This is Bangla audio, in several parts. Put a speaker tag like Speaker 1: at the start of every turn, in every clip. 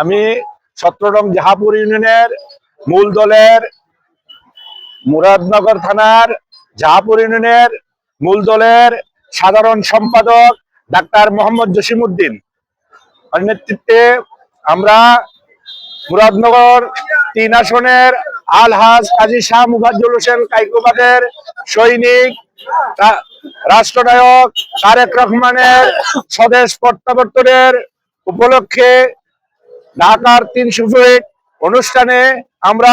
Speaker 1: আমি সত্রডং জাহাপুর ইউনিয়নের মূল দলের মুরাদনগর থানার জাহাপুর ইউনিয়নের মূল দলের সাধারণ সম্পাদক ডাক্তার মোহাম্মদ জসিমউদ্দিন। ওর নেতৃত্বে আমরা মুরাদনগর তিন আসনের আলহাজ কাজী শাহ মুফাজ্জল হোসেন কাইকোবাদের সৈনিক রাষ্ট্রনায়ক তারেক রহমানের স্বদেশ প্রত্যাবর্তনের উপলক্ষে ঢাকার তিনশো ফিট অনুষ্ঠানে আমরা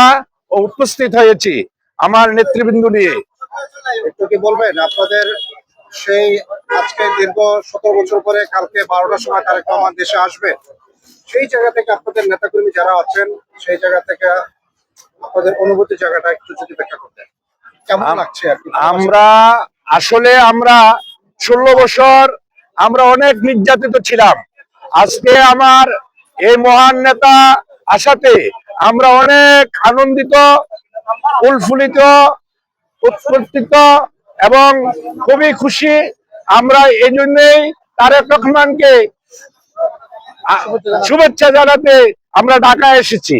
Speaker 1: উপস্থিত হয়েছি আমার নেতৃবৃন্দ নিয়ে।
Speaker 2: একটু কি বলবেন? আপনাদের সেই আজকে দীর্ঘ সতেরো বছর পরে কালকে বারোটার সময় তারেক রহমান দেশে আসবে সেই জায়গা থেকে আপনাদের নেতাকর্মী যারা আছেন সেই জায়গা থেকে আপনাদের অনুভূতি জায়গাটা একটু যদি ব্যাখ্যা করতেন। কেমন লাগছে
Speaker 1: আমরা আসলে আমরা ষোলো বছর আমরা অনেক নির্যাতিত ছিলাম। আজকে আমার এই মহান নেতা আসাতে আমরা অনেক আনন্দিত উৎফুল্লিত উৎফুল্লিত এবং খুবই খুশি। আমরা এই জন্যই তারেক রহমানকে শুভেচ্ছা জানাতে আমরা ঢাকায় এসেছি।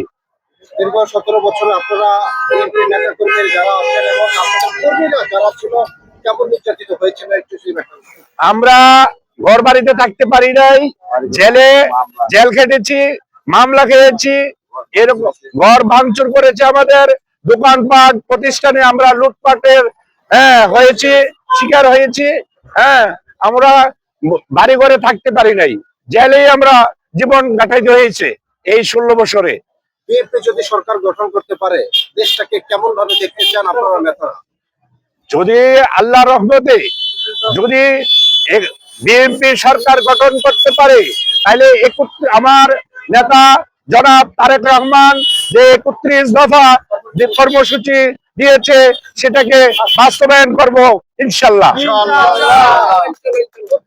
Speaker 2: দীর্ঘ সতেরো বছর আপনারা যারা ছিল
Speaker 1: আমরা ঘর বাড়িতে থাকতে পারি নাই জেলে জেল খেটেছি মামলা খেয়েছি এরকম ঘর ভাঙচুর করেছে আমাদের দোকানপাট প্রতিষ্ঠানে আমরা লুটপাটের হ্যাঁ হয়েছি শিকার হয়েছি হ্যাঁ আমরা বাড়ি ঘরে থাকতে পারি নাই জেলেই আমরা জীবন কাটাইতে হয়েছে এই ষোলো বছরে।
Speaker 2: বিএনপি যদি সরকার গঠন করতে পারে দেশটাকে কেমন ভাবে দেখতে চান আপনারা নেতারা?
Speaker 1: যদি আল্লাহ রহমতে যদি বিএনপি সরকার গঠন করতে পারে, তাহলে আমার নেতা জনাব তারেক রহমান যে একত্রিশ দফা যে কর্মসূচি দিয়েছে, সেটাকে বাস্তবায়ন করব ইনশাল্লাহ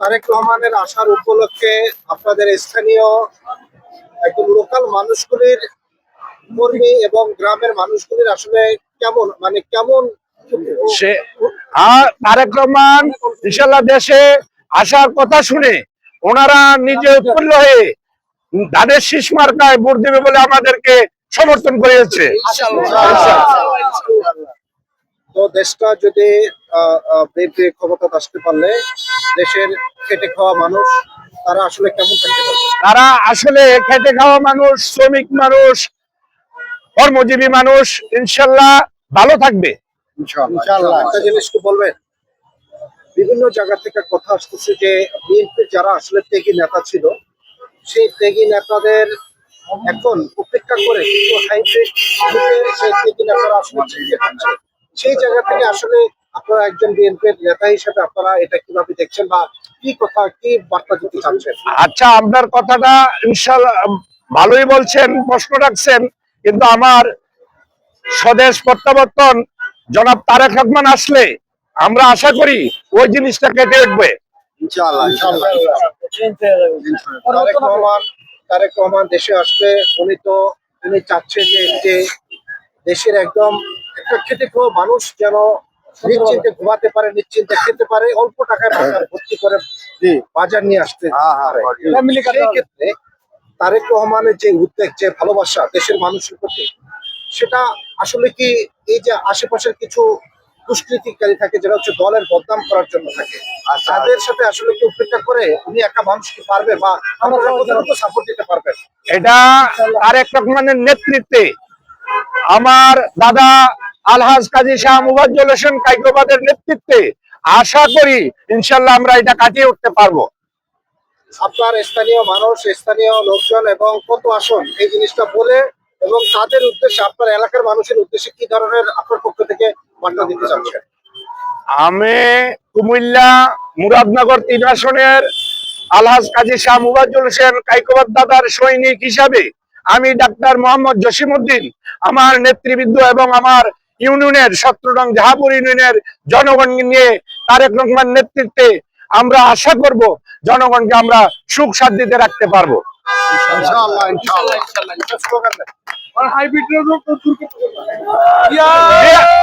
Speaker 2: তারেক রহমানের আসার উপলক্ষে আপনাদের স্থানীয় একদম লোকাল মানুষগুলির কর্মী এবং গ্রামের মানুষগুলির আসলে কেমন মানে কেমন
Speaker 1: সে আর তারেক রহমান ইনশাল্লাহ দেশে আসার কথা শুনে ওনারা নিজে উৎফুল্ল হয়ে ধানের শীষ মার্কায় ভোট দেবে বলে আমাদেরকে সমর্থন করেছে
Speaker 2: তো দেশটা যদি বিএনপি ক্ষমতা আসতে পারলে দেশের খেটে খাওয়া মানুষ তারা আসলে কেমন থাকতে পারবে?
Speaker 1: তারা আসলে খেটে খাওয়া মানুষ শ্রমিক মানুষ কর্মজীবী মানুষ ইনশাল্লাহ ভালো থাকবে।
Speaker 2: ইনশাআল্লাহ। একটা জিনিস কি বলবেন? বিভিন্ন জায়গা থেকে কথা আসতেছে যে বিএনপির যারা আসলে ত্যাগী নেতা ছিল সেই ত্যাগী নেতাদের এখন উপেক্ষা করে কিছু হাইব্রিড সেই ত্যাগী নেতারা আসলে সেই জায়গা থেকে আসলে আপনারা একজন বিএনপির নেতা হিসেবে আপনারা এটা কীভাবে দেখছেন বা কি কথা কি বার্তা দিতে চাচ্ছেন?
Speaker 1: আচ্ছা আপনার কথাটা ইনশাল্লাহ ভালোই বলছেন প্রশ্ন রাখছেন কিন্তু আমার স্বদেশ প্রত্যাবর্তন জনাব তারেক রহমান আসলে আমরা আশা করি ওই জিনিসটা কেটে উঠবে
Speaker 2: ইনশাআল্লাহ ইনশাআল্লাহ। তারেক রহমান তারেক রহমান দেশে আসলে উনি তো উনি চাচ্ছে যে দেশের একদম একটা খেটে খাওয়া মানুষ যেন নিশ্চিন্তে ঘুমাতে পারে নিশ্চিন্তে খেতে পারে অল্প টাকায় বাজার ভর্তি করে বাজার নিয়ে আসতে পারে। সেই ক্ষেত্রে তারেক রহমানের যে উদ্বেগ যে ভালোবাসা দেশের মানুষের প্রতি সেটা আসলে কি এই যে আশেপাশের কিছু দুষ্কৃতিকারী থাকে যেটা হচ্ছে দলের বদনাম করার জন্য থাকে? আর তাদের সাথে আসলে কি উপেক্ষা করে উনি একা মানুষ কি পারবে বা আমরা সাপোর্ট দিতে পারবেন?
Speaker 1: এটা তারেক রহমানের নেতৃত্বে আমার দাদা আলহাজ কাজী শাহ মুবাজ্জল হোসেন কাইকোবাদের নেতৃত্বে আশা করি ইনশাল্লাহ আমরা এটা কাটিয়ে উঠতে পারব।
Speaker 2: আপনার স্থানীয় মানুষ স্থানীয় লোকজন এবং কত আসন এই জিনিসটা বলে এবং তাদের উদ্দেশ্যে আপনার এলাকার মানুষের উদ্দেশ্যে কি ধরনের আপনার পক্ষ থেকে বার্তা দিতে চাচ্ছেন?
Speaker 1: আমি কুমিল্লা মুরাদনগর তিন আসনের আলহাজ কাজী শাহ মুবাজ্জুল হোসেন কাইকোবাদ দাদার সৈনিক হিসাবে আমি ডাক্তার মোহাম্মদ জসিমউদ্দিন, আমার নেতৃবৃন্দ এবং আমার ইউনিয়নের সত্রডং জাহাপুর ইউনিয়নের জনগণ নিয়ে তারেক রহমান নেতৃত্বে আমরা আশা করব জনগণকে আমরা সুখ শান্তিতে রাখতে পারব।
Speaker 2: ইনশাআল্লাহ ইনশাআল্লাহ স্লোগান দেন।
Speaker 1: Yeah!